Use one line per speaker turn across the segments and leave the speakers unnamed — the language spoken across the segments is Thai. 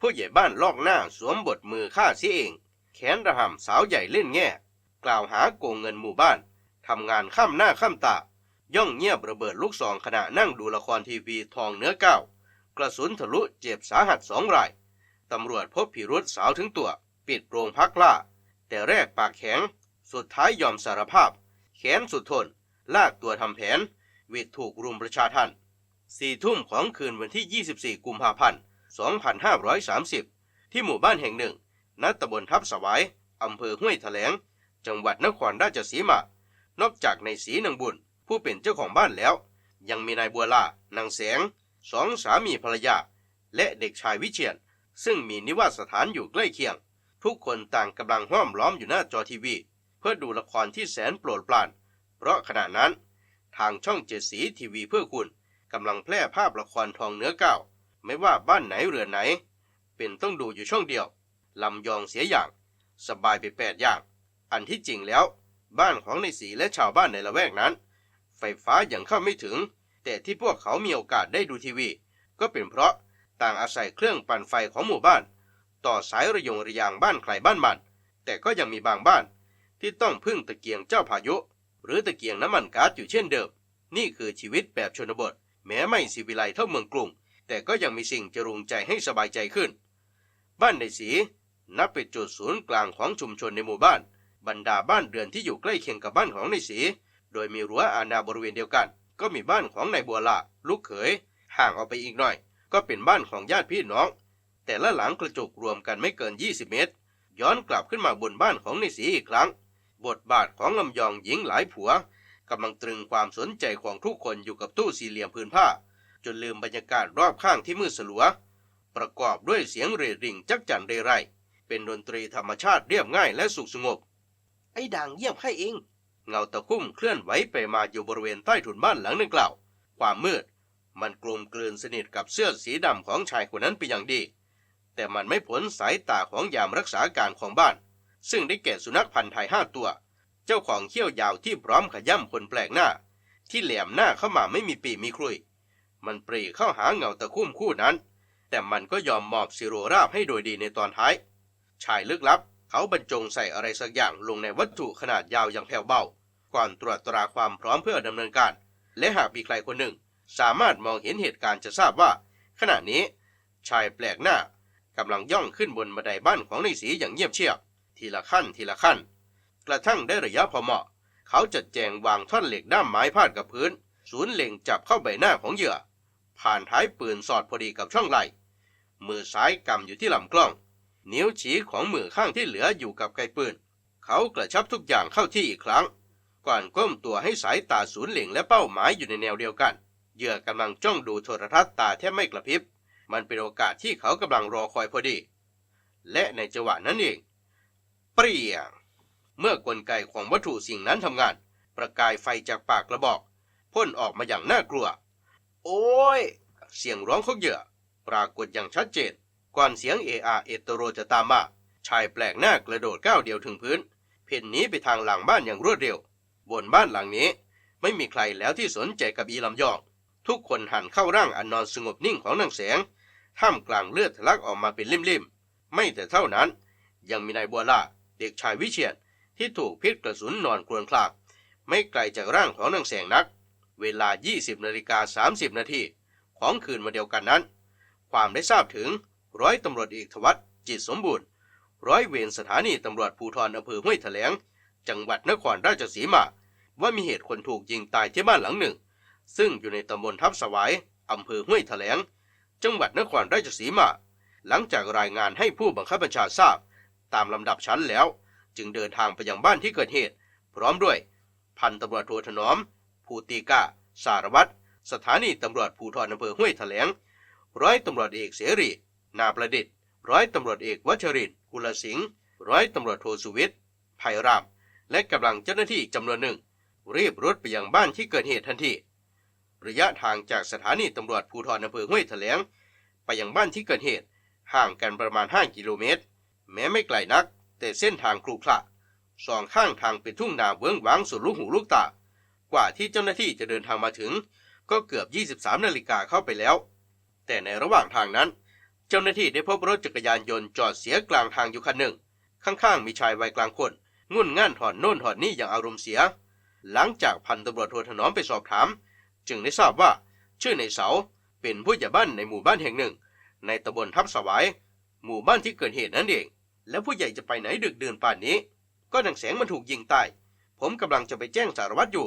ผู้ใหญ่บ้านลอกหน้าสวมบทมือฆ่าเสียเอง แขนระห่ำสาวใหญ่เล่นแง่ กล่าวหาโกงเงินหมู่บ้าน ทำงานข้ามหน้าข้ามตา ย่องเงียบระเบิดลูกซองขณะนั่งดูละครทีวีทองเนื้อก้าวกระสุนทะลุเจ็บสาหัสสองราย ตำรวจพบพิรุษสาวถึงตัว ปิดโรงพักล่า แต่แรกปากแข็ง สุดท้ายยอมสารภาพ แขนสุดทน ลากตัวทำแผนวิทถูกรุมประชาทันสี่ทุ่มของคืนวันที่ 24 กุมภาพันธ์ 2530 ที่หมู่บ้านแห่งหนึ่ง ณ ตำบลทับสวาย อำเภอห้วยแถลง จังหวัดนครราชสีมา นอกจากในายศรีนางบุญ ผู้เป็นเจ้าของบ้านแล้ว ยังมีนายบัวล่านางแสง สองสามีภรรยา และเด็กชายวิเชียน ซึ่งมีนิวาสสถานอยู่ใกล้เคียง ทุกคนต่างกำลังห้อมล้อมอยู่หน้าจอทีวี เพื่อดูละครที่แสนโปรดปราน เพราะขณะนั้น ทางช่องเจ็ดสีทีวีเพื่อคุณกำลังแพร่ภาพละครทองเนื้อก้าว ไม่ว่าบ้านไหนเรือนไหน เป็นต้องดูอยู่ช่องเดียวลำยองเสียอย่าง สบายไปแปดอย่าง อันที่จริงแล้ว บ้านของในสีและชาวบ้านในละแวกนั้น ไฟฟ้ายังเข้าไม่ถึง แต่ที่พวกเขามีโอกาสได้ดูทีวี ก็เป็นเพราะต่างอาศัยเครื่องปั่นไฟของหมู่บ้าน ต่อสายระยงระยางบ้านใครบ้านมัน แต่ก็ยังมีบางบ้าน ที่ต้องพึ่งตะเกียงเจ้าพายุ หรือตะเกียงน้ำมันก๊าซอยู่เช่นเดิม นี่คือชีวิตแบบชนบท แม้ไม่สิวิไลเท่าเมืองกรุง แต่ก็ยังมีสิ่งจะรุงใจให้สบายใจขึ้น บ้านในสีนับเป็นจุดศูนย์กลางของชุมชนในหมู่บ้าน บรรดาบ้านเรือนที่อยู่ใกล้เคียงกับบ้านของในสี โดยมีรั้วอาณาบริเวณเดียวกัน ก็มีบ้านของนายบัวลาลูกเขย ห่างออกไปอีกหน่อย ก็เป็นบ้านของญาติพี่น้อง แต่ละหลังกระจุกรวมกันไม่เกิน 20 เมตร ย้อนกลับขึ้นมาบนบ้านของในสีอีกครั้ง บทบาทของลำยองหญิงหลายผัวกำลังตรึงความสนใจของทุกคนอยู่กับตู้สี่เหลี่ยมพื้นผ้า จนลืมบรรยากาศรอบข้างที่มืดสลัว ประกอบด้วยเสียงเรดริ่งจักจั่นเรไรเป็นดนตรีธรรมชาติเรียบง่ายและสุขสงบ ไอ้ด่างเยี่ยมให้เอง เงาตะคุ่มเคลื่อนไหวไปมาอยู่บริเวณใต้ถุนบ้านหลังดังกล่าว ความมืด มันกลมกลืนสนิทกับเสื้อสีดำของชายคนนั้นเป็นอย่างดี แต่มันไม่พ้นสายตาของยามรักษาการของบ้าน ซึ่งได้แก่สุนัขพันธุ์ไทยห้าตัว เจ้าของเขี้ยวยาวที่พร้อมขย้ำคนแปลกหน้า ที่แหลมหน้าเข้ามาไม่มีปีมีครุย มันปรีเข้าหาเงาตะคุ่มคู่นั้น แต่มันก็ยอมมอบสิโรราบให้โดยดีในตอนท้าย ชายลึกลับ เขาบรรจงใส่อะไรสักอย่างลงในวัตถุขนาดยาวอย่างแผ่วเบา ก่อนตรวจตราความพร้อมเพื่อดำเนินการ และหากมีใครคนหนึ่ง สามารถมองเห็นเหตุการณ์จะทราบว่า ขณะนี้ ชายแปลกหน้ากำลังย่องขึ้นบนบันไดบ้านของในสีอย่างเงียบเชียบทีละขั้นทีละขั้น กระทั่งได้ระยะพอเหมาะ เขาจัดแจงวางท่อนเหล็กด้ามไม้พาดกับพื้น ศูนย์เล็งจับเข้าใบหน้าของเหยื่อ ผ่านท้ายปืนสอดพอดีกับช่องไหล่มือซ้ายกำอยู่ที่ลำกล้อง นิ้วชี้ของมือข้างที่เหลืออยู่กับไกปืน เขากระชับทุกอย่างเข้าที่อีกครั้ง ก่อนก้มตัวให้สายตาศูนย์เหล็งและเป้าหมายอยู่ในแนวเดียวกันเหยื่อกำลังจ้องดูโทรทัศน์ตาแทบไม่กระพริบ มันเป็นโอกาสที่เขากำลังรอคอยพอดี และในจังหวะนั้นเอง เปรี้ยง เมื่อกลไกของวัตถุสิ่งนั้นทำงาน ประกายไฟจากปากกระบอกพ่นออกมาอย่างน่ากลัว โอ้ย เสียงร้องของเหยื่อ ปรากฏอย่างชัดเจน ก่อนเสียงเออาเอตโรจะตามมา ชายแปลกหน้ากระโดดก้าวเดียวถึงพื้น เพ่นหนีไปทางหลังบ้านอย่างรวดเร็ว บนบ้านหลังนี้ ไม่มีใครแล้วที่สนใจกับอีลำยอง ทุกคนหันเข้าร่างอันนอนสงบนิ่งของนางแสง ท่ามกลางเลือดทะลักออกมาเป็นลิ่มๆ ไม่แต่เท่านั้น ยังมีนายบัวล่าเด็กชายวิเชียนที่ถูกพิษกระสุนนอนครวญคลาก ไม่ไกลจากร่างของนางแสงนัก เวลา 20นาฬิกา30 นาทีของคืนวันเดียวกันนั้น ความได้ทราบถึงร้อยตำรวจเอกทวัตจิตสมบูรณ์ ร้อยเวรสถานีตำรวจภูธรอำเภอห้วยแถลง จังหวัดนครราชสีมา ว่ามีเหตุคนถูกยิงตายที่บ้านหลังหนึ่ง ซึ่งอยู่ในตำบลทับสวายอำเภอห้วยแถลง จังหวัดนครราชสีมา หลังจากรายงานให้ผู้บังคับบัญชาทราบ ตามลำดับชั้นแล้ว จึงเดินทางไปยังบ้านที่เกิดเหตุ พร้อมด้วย พันตำรวจโทถนอม ภูติกาสารวัตร สถานีตำรวจภูธรอำเภอห้วยแถลง ร้อยตำรวจเอกเสรี นาประดิษฐ์ ร้อยตำรวจเอกวัชรินทร์กุลสิงห์ ร้อยตำรวจโทสุวิทย์ไพราม และกำลังเจ้าหน้าที่จำนวนหนึ่ง รีบรุดไปยังบ้านที่เกิดเหตุทันที ระยะทางจากสถานีตำรวจภูธรอำเภอห้วยแถลง ไปยังบ้านที่เกิดเหตุ ห่างกันประมาณ 5 กิโลเมตร แม้ไม่ไกลนัก แต่เส้นทางครุขระสองข้างทางเป็นทุ่งนาเบื้งว้างสุดลูกหูลูกตา กว่าที่เจ้าหน้าที่จะเดินทางมาถึง ก็เกือบ 23 นาฬิกาเข้าไปแล้ว แต่ในระหว่างทางนั้น เจ้าหน้าที่ได้พบรถจักรยานยนต์จอดเสียกลางทางอยู่คันหนึ่ง ข้างๆ มีชายวัยกลางคนงุ่นง่านถอนโน่นถอนนี่อย่างอารมณ์เสีย หลังจากพันตำรวจโทถนอมไปสอบถาม จึงได้ทราบว่า ชื่อในเสาเป็นผู้ใหญ่บ้านในหมู่บ้านแห่งหนึ่ง ในตำบลทับสวาย หมู่บ้านที่เกิดเหตุนั่นเอง แล้วผู้ใหญ่จะไปไหนดึกเดือนป่านนี้ ก็นางแสงมันถูกยิงตาย ผมกำลังจะไปแจ้งสารวัตรอยู่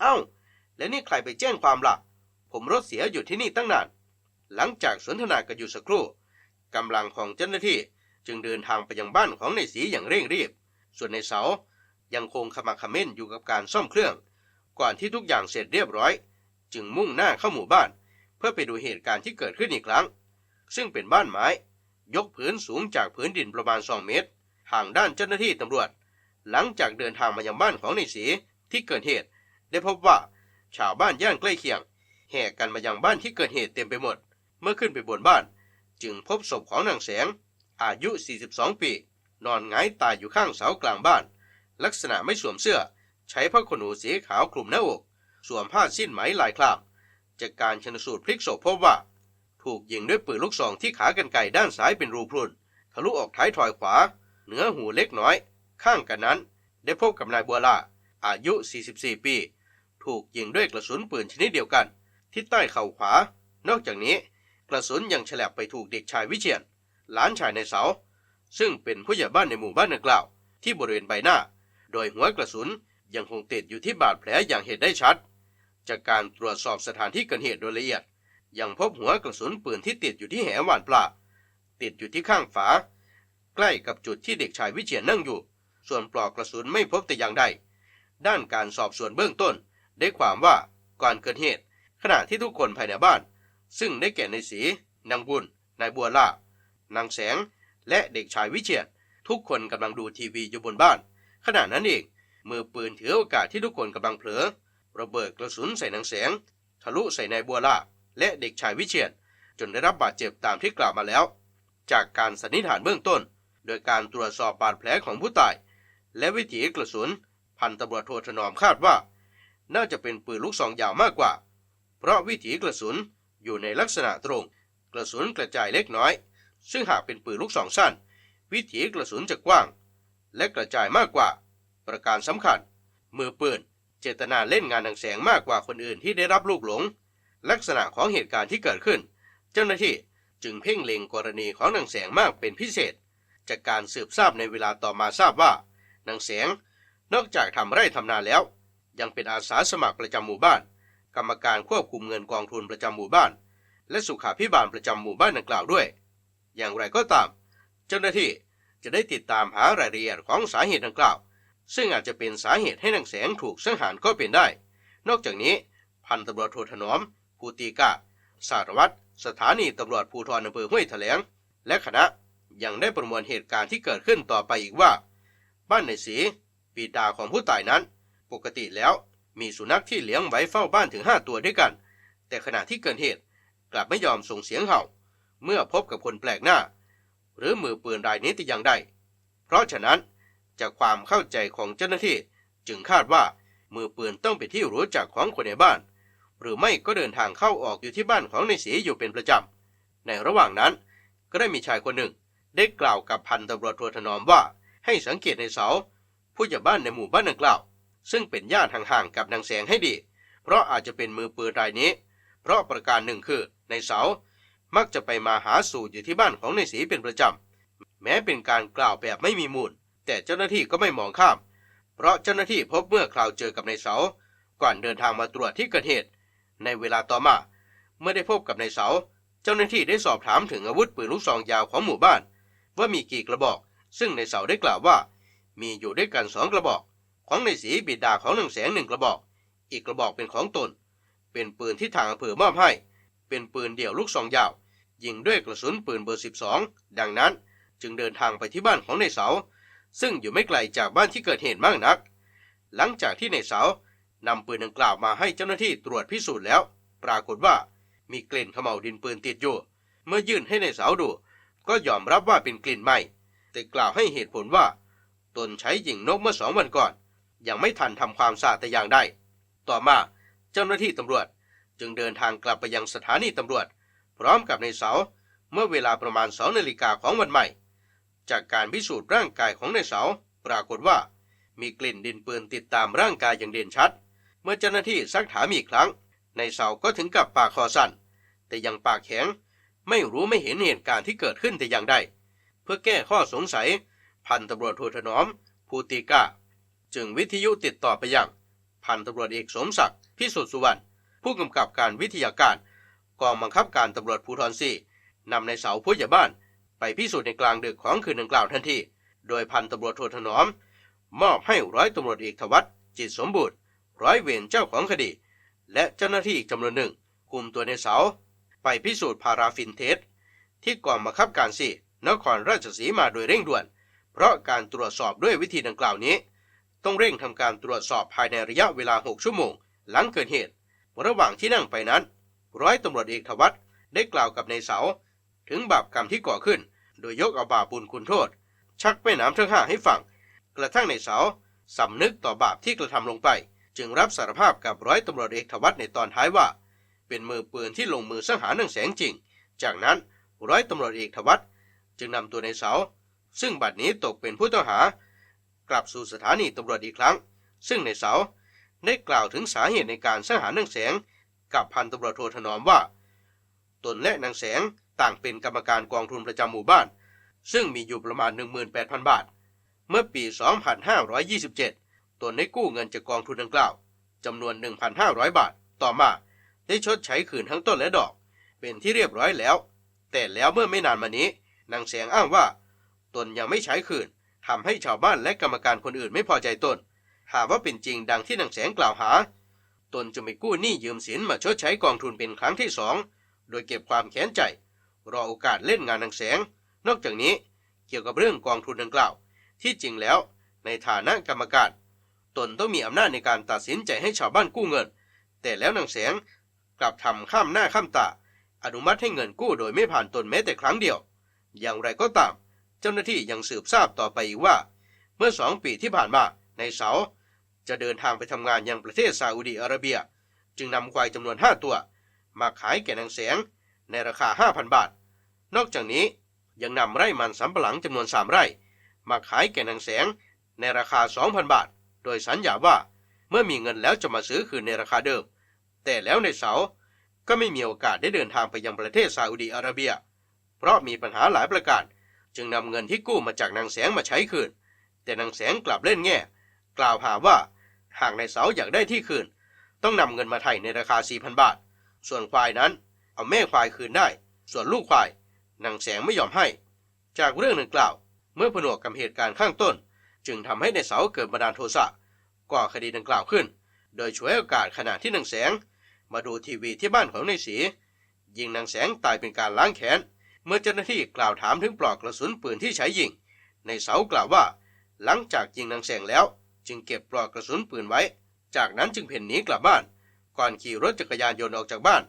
เอ้า แล้วนี่ใครไปแจ้งความล่ะ ผมรถเสียอยู่ที่นี่ตั้งนาน หลังจากสนทนากันอยู่สักครู่กำลังของเจ้าหน้าที่จึงเดินทางไปยังบ้านของในสีอย่างเร่งรีบ ส่วนในเสายังคงขมักขม้นอยู่กับการซ่อมเครื่อง ก่อนที่ทุกอย่างเสร็จเรียบร้อย จึงมุ่งหน้าเข้าหมู่บ้าน เพื่อไปดูเหตุการณ์ที่เกิดขึ้นอีกครั้ง ซึ่งเป็นบ้านไม้ ยกพื้นสูงจากพื้นดินประมาณ 2 เมตร ห่างด้านเจ้าหน้าที่ตำรวจ หลังจากเดินทางมายังบ้านของในสีที่เกิดเหตุ ได้พบว่า ชาวบ้านย่านใกล้เคียง แห่กันมายังบ้านที่เกิดเหตุเต็มไปหมด เมื่อขึ้นไปบนบ้าน จึงพบศพของนางแสง อายุ 42 ปี นอนหงายตายอยู่ข้างเสากลางบ้าน ลักษณะไม่สวมเสื้อ ใช้ผ้าขนหนูสีขาวคลุมหน้าอก สวมผ้าสิ้นไหมลายครามจากการชนสูตรพลิกศพพบว่า ถูกยิงด้วยปืนลูกซองที่ขากรรไกรด้านซ้ายเป็นรูพรุนทะลุออกท้ายถอยขวา เหนือหูเล็กน้อย ข้างกันนั้น ได้พบกับนายบัวลาอายุ 44 ปี ถูกยิงด้วยกระสุนปืนชนิดเดียวกัน ที่ใต้เข่าขวา นอกจากนี้ กระสุนยังฉลับไปถูกเด็กชายวิเชียนหลานชายในเสา ซึ่งเป็นผู้ใหญ่บ้านในหมู่บ้านดังกล่าว ที่บริเวณใบหน้า โดยหัวกระสุนยังคงติดอยู่ที่บาดแผลอย่างเห็นได้ชัด จากการตรวจสอบสถานที่เกิดเหตุโดยละเอียด ยังพบหัวกระสุนปืนที่ติดอยู่ที่แหหวานปลาติดอยู่ที่ข้างฝา ใกล้กับจุดที่เด็กชายวิเชียนนั่งอยู่ ส่วนปลอกกระสุนไม่พบแต่อย่างใด ด้านการสอบสวนเบื้องต้น ได้ความว่าก่อนเกิดเหตุ ขณะที่ทุกคนภายในบ้าน ซึ่งได้แก่ในสี นางบุญ นายบัวล่านางแสง และเด็กชายวิเชียนทุกคนกำลังดูทีวีอยู่บนบ้าน ขณะนั้นเองมือปืนถือโอกาสที่ทุกคนกำลังเผลอระเบิดกระสุนใส่นางแสง ทะลุใส่นายบัวล่าและเด็กชายวิเชียนจนได้รับบาดเจ็บตามที่กล่าวมาแล้ว จากการสันนิษฐานเบื้องต้น โดยการตรวจสอบบาดแผลของผู้ตาย และวิถีกระสุน พันตำรวจโทถนอมคาดว่า น่าจะเป็นปืนลูกซองยาวมากกว่า เพราะวิถีกระสุนอยู่ในลักษณะตรง กระสุนกระจายเล็กน้อย ซึ่งหากเป็นปืนลูกซองสั้น วิถีกระสุนจะกว้าง และกระจายมากกว่า ประการสำคัญ มือปืนเจตนาเล่นงานทางแสงมากกว่าคนอื่นที่ได้รับลูกหลง ลักษณะของเหตุการณ์ที่เกิดขึ้น เจ้าหน้าที่จึงเพ่งเล็งกรณีของนางแสงมากเป็นพิเศษ จากการสืบทราบในเวลาต่อมาทราบว่านางแสงนอกจากทำไร่ทำนาแล้ว ยังเป็นอาสาสมัครประจำหมู่บ้าน กรรมการควบคุมเงินกองทุนประจำหมู่บ้าน และสุขาพิบาลประจำหมู่บ้านดังกล่าวด้วย อย่างไรก็ตาม เจ้าหน้าที่จะได้ติดตามหารายละเอียดของสาเหตุดังกล่าว ซึ่งอาจจะเป็นสาเหตุให้นางแสงถูกสังหารก็เป็นได้ นอกจากนี้พันตำรวจโทถนอมภูตีกาสารวัตรสถานีตำรวจภูธรอำเภอห้วยแถลง และคณะยังได้ประมวลเหตุการณ์ที่เกิดขึ้นต่อไปอีกว่า บ้านในสีปีดาของผู้ตายนั้น ปกติแล้วมีสุนัขที่เลี้ยงไว้เฝ้าบ้านถึง 5 ตัวด้วยกัน แต่ขณะที่เกิดเหตุกลับไม่ยอมส่งเสียงเห่า เมื่อพบกับคนแปลกหน้า หรือมือปืนรายนี้แต่อย่างใด เพราะฉะนั้นจากความเข้าใจของเจ้าหน้าที่จึงคาดว่ามือปืนต้องเป็นที่รู้จักของคนในบ้าน หรือไม่ก็เดินทางเข้าออกอยู่ที่บ้านของในสีอยู่เป็นประจำ ในระหว่างนั้นก็ได้มีชายคนหนึ่ง ได้กล่าวกับพันตำรวจโทถนอมว่า ให้สังเกตในเสา ผู้ใหญ่บ้านในหมู่บ้านดังกล่าว ซึ่งเป็นญาติห่างๆกับนางแสงให้ดี เพราะอาจจะเป็นมือปืนรายนี้ เพราะประการหนึ่งคือในเสา มักจะไปมาหาสู่อยู่ที่บ้านของในสีเป็นประจำ แม้เป็นการกล่าวแบบไม่มีมูล แต่เจ้าหน้าที่ก็ไม่มองข้าม เพราะเจ้าหน้าที่พบเมื่อคราวเจอกับในเสา ก่อนเดินทางมาตรวจที่เกิดเหตุ ในเวลาต่อมา เมื่อได้พบกับในเสา เจ้าหน้าที่ได้สอบถามถึงอาวุธปืนลูกซองยาวของหมู่บ้าน ว่ามีกี่กระบอก ซึ่งในเสาได้กล่าวว่า มีอยู่ด้วยกันสองกระบอก ของในสีบิดาของหนึ่งแสงหนึ่งกระบอก อีกกระบอกเป็นของตน เป็นปืนที่ทางอำเภอมอบให้ เป็นปืนเดี่ยวลูกซองยาว ยิงด้วยกระสุนปืนเบอร์ 12 ดังนั้นจึงเดินทางไปที่บ้านของในเสา ซึ่งอยู่ไม่ไกลจากบ้านที่เกิดเหตุมากนัก หลังจากที่ในเสานำปืนดังกล่าวมาให้เจ้าหน้าที่ตรวจพิสูจน์แล้ว ปรากฏว่ามีกลิ่นขม่าดินปืนติดอยู่ เมื่อยื่นให้ในเสาดู ก็ยอมรับว่าเป็นกลิ่นไหม้แต่กล่าวให้เหตุผลว่า ตนใช้ยิงนกเมื่อสองวันก่อน ยังไม่ทันทำความสะอาดแต่อย่างใดต่อมาเจ้าหน้าที่ตำรวจจึงเดินทางกลับไปยังสถานีตำรวจ พร้อมกับในเสาเมื่อเวลาประมาณสองนาฬิกาของวันใหม่ จากการพิสูจน์ร่างกายของนายเสาปรากฏว่า มีกลิ่นดินปืนติดตามร่างกายอย่างเด่นชัด เมื่อเจ้าหน้าที่ซักถามอีกครั้งนายเสาก็ถึงกับปากคอสั่น แต่ยังปากแข็งไม่รู้ไม่เห็นเหตุการณ์ที่เกิดขึ้นแต่อย่างใดเพื่อแก้ข้อสงสัย พันตำรวจโทถนอมภูติกา จึงวิทยุติดต่อไปยังพันตำรวจเอกสมศักดิ์พิสุทธิ์สุวรรณผู้กำกับการวิทยาการกองบังคับการตำรวจภูธรสี่นำในเสาผู้ใหญ่บ้าน ไปพิสูจน์ในกลางดึกของคืนดังกล่าวทันที โดยพันตำรวจโทถนอม มอบให้ร้อยตำรวจเอกทวัฒน์จิตสมบูรณ์ ร้อยเวรเจ้าของคดี และเจ้าหน้าที่อีกจำนวนหนึ่งคุมตัวในเสา ไปพิสูจน์พาราฟินเทสที่กองบังคับการสี่นครราชสีมาโดยเร่งด่วน เพราะการตรวจสอบด้วยวิธีดังกล่าวนี้ ต้องเร่งทำการตรวจสอบภายในระยะเวลา 6 ชั่วโมง หลังเกิดเหตุ ระหว่างที่นั่งไปนั้น ร้อยตำรวจเอกทวัฒน์ได้กล่าวกับนายเสา ถึงบาปกรรมที่ก่อขึ้น โดยยกเอาบาปบุญคุณโทษ ชักแม่น้ำทั้งห้าให้ฟัง กระทั่งนายเสาสำนึกต่อบาปที่กระทำลงไป จึงรับสารภาพกับร้อยตำรวจเอกทวัฒน์ในตอนท้ายว่า เป็นมือปืนที่ลงมือสังหารนางแสงจริง จากนั้นร้อยตำรวจเอกทวัฒน์จึงนำตัวนายเสา ซึ่งบัดนี้ตกเป็นผู้ต้องหา กลับสู่สถานีตำรวจอีกครั้ง ซึ่งในเสาได้กล่าวถึงสาเหตุในการสังหารนางแสง กับพันตำรวจโทถนอมว่า ตนและนางแสงต่างเป็นกรรมการกองทุนประจำหมู่บ้าน ซึ่งมีอยู่ประมาณ 18,000 บาท เมื่อปี 2527 ตนได้กู้เงินจากกองทุนดังกล่าวจำนวน 1,500 บาท ต่อมาได้ชดใช้คืนทั้งต้นและดอก เป็นที่เรียบร้อยแล้ว แต่แล้วเมื่อไม่นานมานี้นางแสงอ้างว่า ตนยังไม่ใช้คืน ทำให้ชาวบ้านและกรรมการคนอื่นไม่พอใจตน หากว่าเป็นจริงดังที่นางแสงกล่าวหา ตนจะไม่กู้หนี้ยืมสินมาชดใช้กองทุนเป็นครั้งที่สองโดยเก็บความแค้นใจ รอโอกาสเล่นงานนางแสง นอกจากนี้เกี่ยวกับเรื่องกองทุนดังกล่าว ที่จริงแล้ว ในฐานะกรรมการตนต้องมีอำนาจในการตัดสินใจให้ชาวบ้านกู้เงิน แต่แล้วนางแสงกลับทำข้ามหน้าข้ามตาอนุมัติให้เงินกู้โดยไม่ผ่านตนแม้แต่ครั้งเดียว อย่างไรก็ตาม เจ้าหน้าที่ยังสืบทราบต่อไปอีกว่า เมื่อสองปีที่ผ่านมาในเสาจะเดินทางไปทำงานยังประเทศซาอุดีอาระเบีย จึงนำควายจำนวน 5 ตัว มาขายแก่นางแสงในราคา 5,000 บาท นอกจากนี้ยังนำไร่มันสำปะหลังจำนวน 3 ไร่ มาขายแก่นางแสงในราคา 2,000 บาท โดยสัญญาว่าเมื่อมีเงินแล้วจะมาซื้อคืนในราคาเดิม แต่แล้วในเสาก็ไม่มีโอกาสได้เดินทางไปยังประเทศซาอุดีอาระเบีย เพราะมีปัญหาหลายประการ จึงนำเงินที่กู้มาจากนางแสงมาใช้คืน แต่นางแสงกลับเล่นแง่ กล่าวหาว่าหากนายเสาอยากได้ที่คืน ต้องนำเงินมาไถ่ในราคา 4,000 บาท ส่วนควายนั้นเอาแม่ควายคืนได้ ส่วนลูกควายนางแสงไม่ยอมให้ จากเรื่องดังกล่าว เมื่อผนวกกับเหตุการณ์ข้างต้น จึงทำให้นายเสาเกิดบันดาลโทสะก่อคดีดังกล่าวขึ้น โดยช่วยโอกาสขณะที่นางแสง มาดูทีวีที่บ้านของนายศรียิงนางแสงตายเป็นการล้างแค้น เมื่อเจ้าหน้าที่กล่าวถามถึงปลอกกระสุนปืนที่ใช้ยิง ในเสากล่าวว่า หลังจากยิงนางแสงแล้ว จึงเก็บปลอกกระสุนปืนไว้ จากนั้นจึงเพ่นหนีกลับบ้าน ก่อนขี่รถจักรยานยนต์ออกจากบ้าน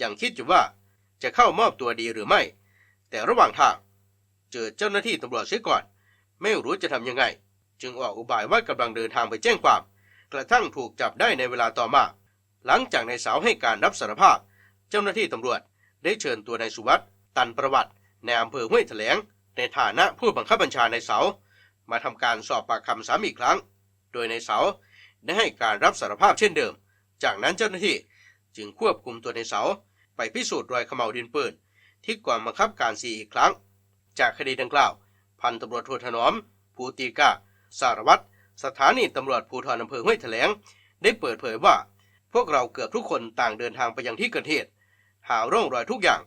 ยังคิดอยู่ว่าจะเข้ามอบตัวดีหรือไม่ แต่ระหว่างทาง เจอเจ้าหน้าที่ตำรวจเสียก่อน ไม่รู้จะทำยังไง จึงออกอุบายว่ากำลังเดินทางไปแจ้งความ กระทั่งถูกจับได้ในเวลาต่อมาหลังจากนายสาวให้การรับสารภาพ เจ้าหน้าที่ตำรวจได้เชิญตัวนายสุวัสด์ ตันประวัติในอำเภอห้วยแถลง ในฐานะผู้บังคับบัญชาในเสา มาทำการสอบปากคำซ้ำอีกครั้ง โดยในเสาได้ให้การรับสารภาพเช่นเดิม จากนั้นเจ้าหน้าที่จึงควบคุมตัวในเสา ไปพิสูจน์รอยขม่าวดินปืนที่กองบังคับการสีอีกครั้ง จากคดีดังกล่าว พันตำรวจโทถนอม ภูติกาสารวัตร สถานีตำรวจภูธรอำเภอห้วยแถลง ได้เปิดเผยว่า พวกเราเกือบทุกคนต่างเดินทางไปยังที่เกิดเหตุ หาร่องรอยทุกอย่าง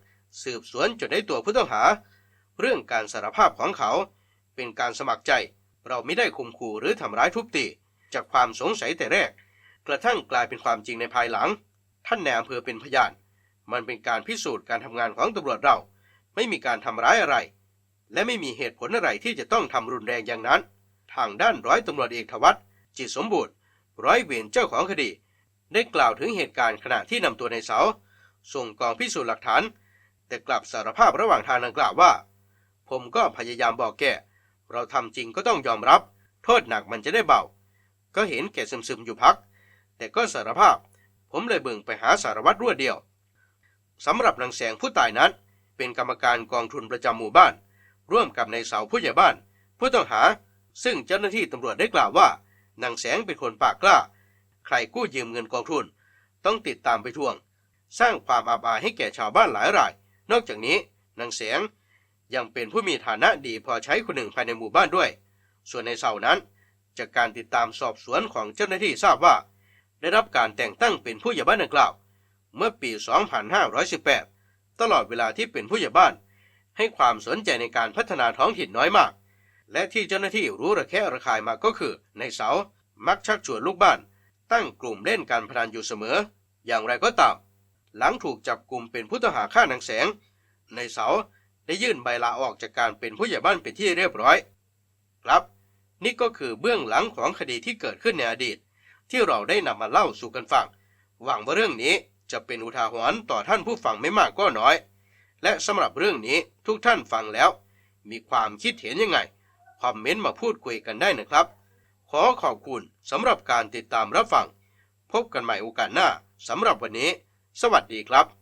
สืบสวนจนได้ตัวผู้ต้องหา เรื่องการสารภาพของเขา เป็นการสมัครใจ เราไม่ได้ข่มขู่หรือทำร้ายทุบตี จากความสงสัยแต่แรก กระทั่งกลายเป็นความจริงในภายหลัง ท่านแนายอำเภอเป็นพยาน มันเป็นการพิสูจน์การทำงานของตำรวจเรา ไม่มีการทำร้ายอะไร และไม่มีเหตุผลอะไรที่จะต้องทำรุนแรงอย่างนั้น ทางด้านร้อยตำรวจเอกทวัฒน์จิตสมบูรณ์ ร้อยเวรเจ้าของคดี ได้กล่าวถึงเหตุการณ์ขณะที่นำตัวในเสาส่งกองพิสูจน์หลักฐาน แต่กลับสารภาพระหว่างทางดังกล่าวว่า ผมก็พยายามบอกแกเราทำจริงก็ต้องยอมรับ โทษหนักมันจะได้เบา ก็เห็นแกซึมๆอยู่พัก แต่ก็สารภาพ ผมเลยเบิ่งไปหาสารวัตรรวดเดียวสำหรับนางแสงผู้ตายนั้น เป็นกรรมการกองทุนประจำหมู่บ้าน ร่วมกับนายเสาผู้ใหญ่บ้าน ผู้ต้องหา ซึ่งเจ้าหน้าที่ตำรวจได้กล่าวว่านางแสงเป็นคนปากกล้า ใครกู้ยืมเงินกองทุน ต้องติดตามไปทวง สร้างความอับอายให้แก่ชาวบ้านหลายราย นอกจากนี้นางแสงยังเป็นผู้มีฐานะดีพอใช้คนหนึ่งภายในหมู่บ้านด้วย ส่วนในเสานั้น จากการติดตามสอบสวนของเจ้าหน้าที่ทราบว่า ได้รับการแต่งตั้งเป็นผู้ใหญ่บ้านดังกล่าว เมื่อปี 2518 ตลอดเวลาที่เป็นผู้ใหญ่บ้าน ให้ความสนใจในการพัฒนาท้องถิ่นน้อยมาก และที่เจ้าหน้าที่รู้ระแคะระคายมาก็คือ ในเสามักชักชวนลูกบ้าน ตั้งกลุ่มเล่นการพนันอยู่เสมอ อย่างไรก็ตาม หลังถูกจับกลุ่มเป็นผู้ต้องหาฆ่านางแสง ในเสาได้ยื่นใบลาออกจากการเป็นผู้ใหญ่บ้านเป็นที่เรียบร้อย ครับ นี่ก็คือเบื้องหลังของคดีที่เกิดขึ้นในอดีต ที่เราได้นำมาเล่าสู่กันฟัง หวังว่าเรื่องนี้จะเป็นอุทาหรณ์ต่อท่านผู้ฟังไม่มากก็น้อย และสำหรับเรื่องนี้ทุกท่านฟังแล้ว มีความคิดเห็นยังไง คอมเมนต์มาพูดคุยกันได้นะครับ ขอขอบคุณสำหรับการติดตามรับฟัง พบกันใหม่โอกาสหน้าสำหรับวันนี้ สวัสดีครับ